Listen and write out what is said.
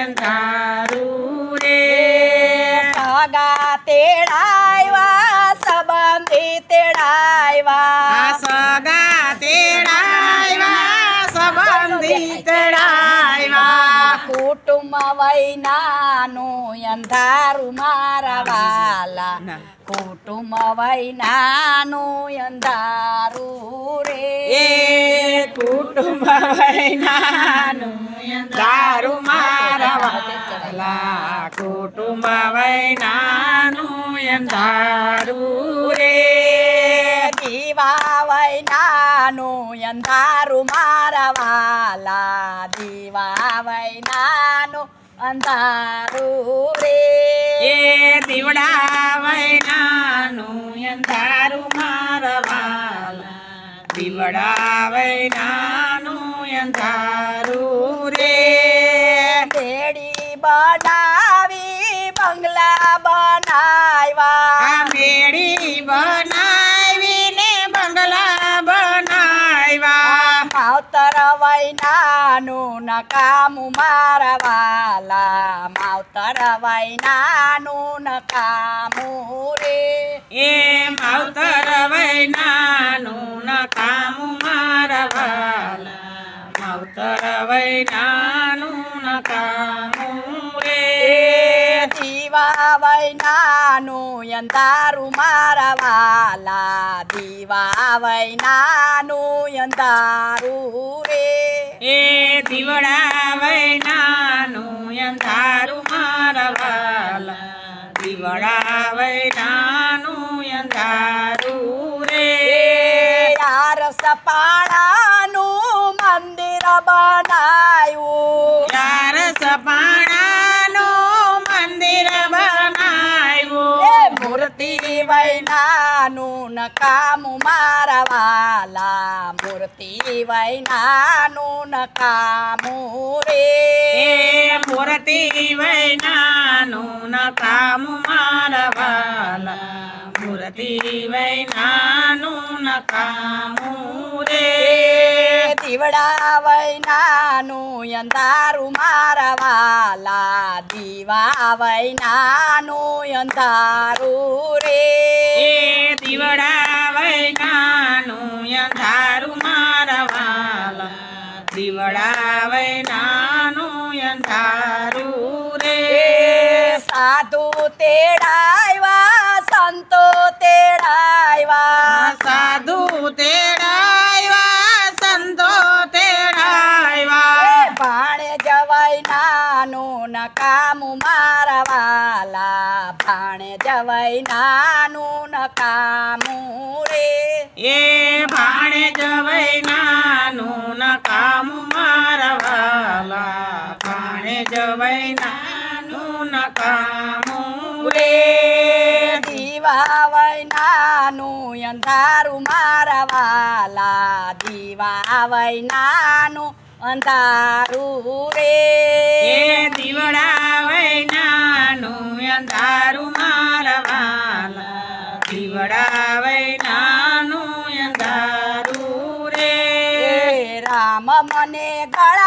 અંધારું રે સગા તેડાયવા સંબંધી તેડાયવા. સગા તેડાયવા સંબંધી તેડાયવા. કુટુંબ વૈનાનું અંધારું મારા વાલા. કુટુંબ વૈનાનું અંધારું રે કુટુંબ વૈનાનું દારૂ કુટુંબ વૈનાનું અંધારું રે દીવા વૈનાનું અંધારું મારા વાલા દીવા વૈનાનું અંધારું રે એ દીવડા વૈનાનું અંધારું મારા વાલા બંગલા બનાવ્યા આ મેળી બનાવીને બંગલા બનાવ્યા માવતર વૈનાનું નકામું મારા વાલા માવતર વૈનાનું નકામું રે. એ માવતર વૈનાનું નકામું મારા વાલા માવતર વૈનાનું દીવા વૈનાનું અંધારું મારા વાલા દીવા વૈનાનું અંધારું રે એ દીવડા વૈનાનું અંધારું મારા વાલા દીવડા વૈનાનું અંધારું રે યાર સપાણાનું મૂર્તિ વૈનાનું નકામું મારા વાલા. મૂર્તિ વૈનાનું નકામું રે. મૂર્તિ વૈનાનું નકામું મારા વાલા. મૂર્તિ વૈનાનું નકામું રે. દીવડા વૈનાનું અંધારું મારા વાલા. દીવા વૈનાનું અંધારું રે. એ દીવડા વૈનાનું અંધારું મારા વાલા. દીવડા વૈનાનું અંધારું રે. સાધુ તેડાવ્યા નકામું મારા વાલા ભાણે જવાય નાનું નકામું રે. એ ભાણે જવૈનાનું નકામું મારા વાલા ભાણે જવૈનાનું નકામું રે. દીવા નાનું અંધારું મારા વાલા દીવા વૈનાનું અંધારું રે. ભળાવે નાનું અંધારું રે. રામ મને ગળા